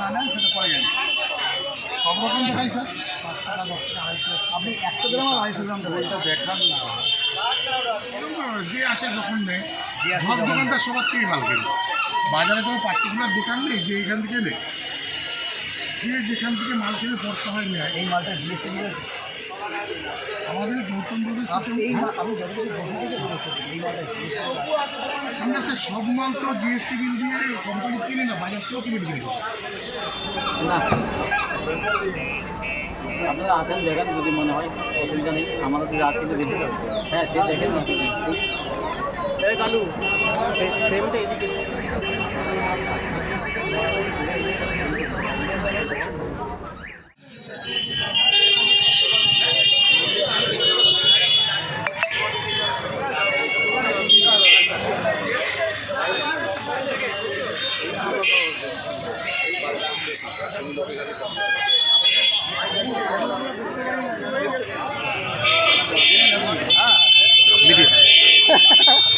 না নেন সেটা পরে জানি সব রকম দেখাই স্যার পাঁচ টাকা দশ টাকা আড়াইশো আপনি একশো গ্রাম আর আড়াইশো গ্রাম দেবেন। দেখান না। যে আসে যখন নেই সব দোকানটা সবার থেকে মাল কেন। বাজারে কোনো পার্টিকুলার দোকান নেই যে এখান থেকে নেই যে যেখান থেকে মাল কিনে পড়তে হয় না এই মালটা জিএসটি মিলেছে আমাদের গৌতম জিএসটি আমরা স্যার সব মাল তো জিএসটি বিল দিয়ে কোম্পানি কিনে না বাজার থেকেও কিনে বিক্রি করি। না। আপনারা আসেন দেখেন যদি মনে হয় অসুবিধা নেই আমারও যদি আছে তো দেখি হ্যাঁ সে দেখেন এই কালু। সেমটা এদিকে আপনি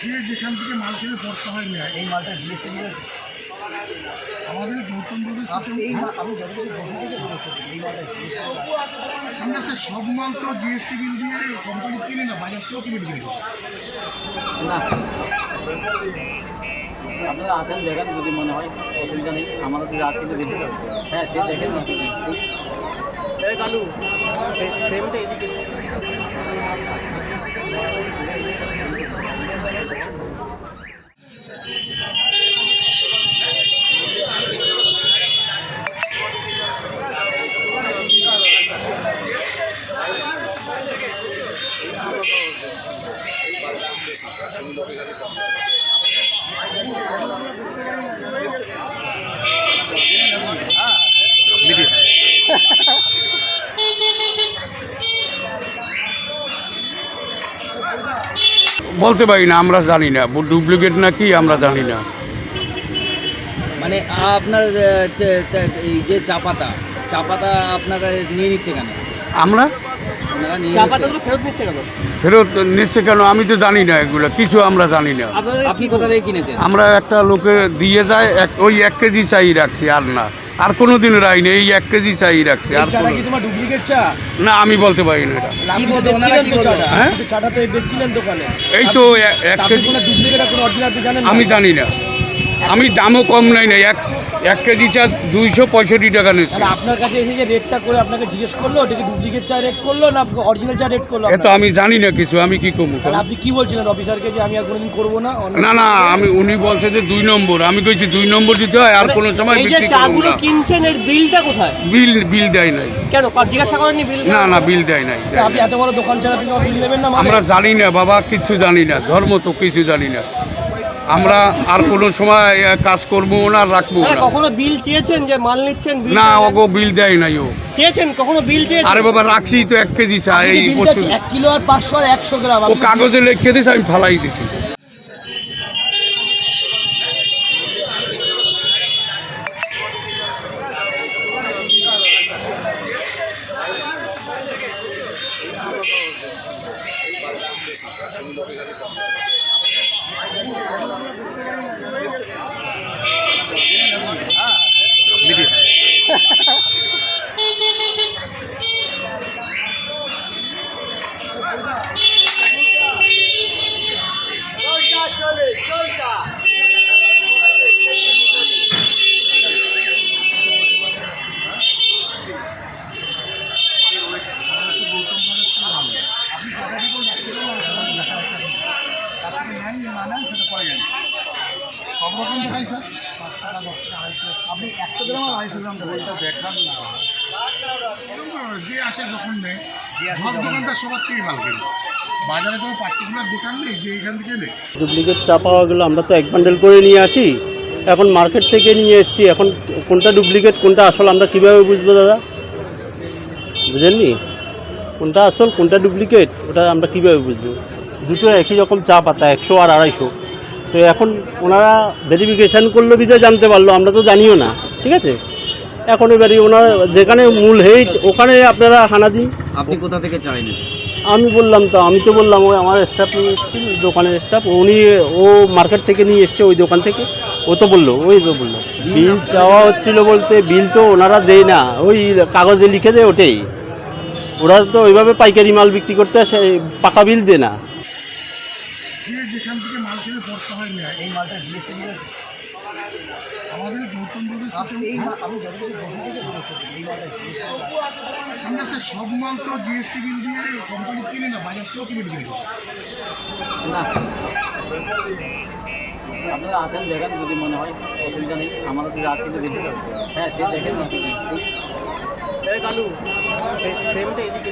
যে যেখান থেকে মাল কিনে পড়তে হয় না। এই মালটা জিএসটি মিলেছে আমাদের গৌতম বুদ্ধ এই আমি যতটুকু আমরা স্যার সব মাল তো জিএসটি বিল দিয়ে কোম্পানি কিনে না বাজার থেকেও কিনে বিক্রি করি। না। আপনারা আসেন দেখেন যদি মনে হয় অসুবিধা নেই আমারও যদি আছে তো দেখি হ্যাঁ সে দেখেন কালু সেমটা এদিকে বলতে পারি না আমরা জানি না। ডুপ্লিকেট না কি আমরা জানি না। মানে আপনার যে চা পাতা চা পাতা আপনারা নিয়ে নিচ্ছে কেন? আমরা? ফেরত নিচ্ছে কেন? ফেরত নিচ্ছে কেন? আমি তো জানি না এগুলো কিছু আমরা জানি না। আপনি কোথা থেকে কিনেছেন? আমরা একটা লোকে দিয়ে যায় এক ওই এক কেজি চাই রাখছি আর না। আর কোনো দিন রাইনি এই এক কেজি চাই রাখছি আর না আমি বলতে পারি না? হ্যাঁ? চাটা তো বেচছিলেন দোকানে। এই তো এক কেজি কোনো ডুপ্লিকেট আর কোনো অরিজিনাল আপনি জানেন না? আমি জানি না। আমি দামও কম নাই না এক এক কেজি চা দুইশো পঁয়ষট্টি টাকা নিচ্ছে। আপনার কাছে এসে যে রেটটা করে আপনাকে জিজ্ঞেস করল ওটা কি ডুপ্লিকেট চা রেট করল না অরিজিনাল চা রেট করল এ তো আমি জানি না কিছু আমি কি কমু তাহলে আপনি কি বলছিলেন অফিসারকে যে আমি আর কোনোদিন করব না? না না আমি উনি বলছে যে দুই নম্বর আমি কইছি দুই নম্বর দিতে হয় আর কোনো সময় এই যে বিক্রি করব চাগুলো না। কিনছেন এর বিলটা কোথায়? বিল বিল দেয় নাই। কেন কার- জিজ্ঞাসা করেননি বিল না না বিল দেয় নাই দেয় আপনি নাই। এত বড় দোকান চালা আপনি বিল নেবেন না মানে? আমরা জানি না বাবা কিচ্ছু জানি না ধর্ম তো কিছু জানি না। আমরা আর কোনো সময় কাজ করব না রাখব না। কখনো বিল চেয়েছেন যে মাল নিচ্ছেন বিল না? ওগো বিল দেয় নাই ও। চেয়েছেন? কখনো বিল চেয়েছেন? আরে বাবা রাখছি তো এক কেজি চা এই বিলটা প্রচুর এক কিলো আর পাঁচশো আর একশো গ্রাম। ও আপনি- কাগজে লিখে দিস আমি ফালাই দিছি। দেখাই স্যার পাঁচ টাকা দশ টাকা আড়াইশো আপনি একশো গ্রাম আর আড়াইশো গ্রাম দেখান না। যে আসে যখন নেই। সব দোকানদার সবার থেকে কেনে বাজারে কোনো পার্টিকুলার দোকান নেই যে এখান থেকে নেই? ডুপ্লিকেট চা পাওয়া গেলো আমরা তো এক বান্ডেল করে নিয়ে আসি। এখন মার্কেট থেকে নিয়ে এসেছি। এখন কোনটা ডুপ্লিকেট কোনটা আসল আমরা কীভাবে বুঝব দাদা? বুঝেননি? কোনটা আসল কোনটা ডুপ্লিকেট ওটা আমরা কীভাবে বুঝব? দুটো একই রকম চা পাতা একশো আর আড়াইশো। তো এখন ওনারা ভেরিফিকেশান করল বিধে জানতে পারল আমরা তো জানিও না ঠিক আছে? এখন এবারে ওনারা যেখানে মূল হেড ওখানে আপনারা হানা দিন। আপনি কোথা থেকে চা এনেছেন আমি বললাম তো আমি তো বললাম ওই আমার স্টাফ দোকানের স্টাফ উনি ও মার্কেট থেকে নিয়ে এসছে ওই দোকান থেকে ও তো বলল ওই তো বলল। বিল চাওয়া হচ্ছিল বলতে বিল তো ওনারা দেয় না ওই কাগজে লিখে দেয় ওটাই। ওরা তো ওইভাবে পাইকারি মাল বিক্রি করতে আসে পাকা বিল দেয় না। যেখান থেকে মাল কিনে পড়তে হয় না এই মালটা জিএসটি মিলেছে আমাদের গৌতম বুদ্ধের আমরা স্যার সব মাল তো জিএসটি বিল দিয়ে কোম্পানি কিনে না বাজার থেকেও কিনে বিক্রি করি না। আপনারা আসেন দেখেন যদি মনে হয় অসুবিধা নেই আমারও যদি আছে তো দেখে যাব হ্যাঁ সে দেখেন এই কালু সে- সেমটা এদিকে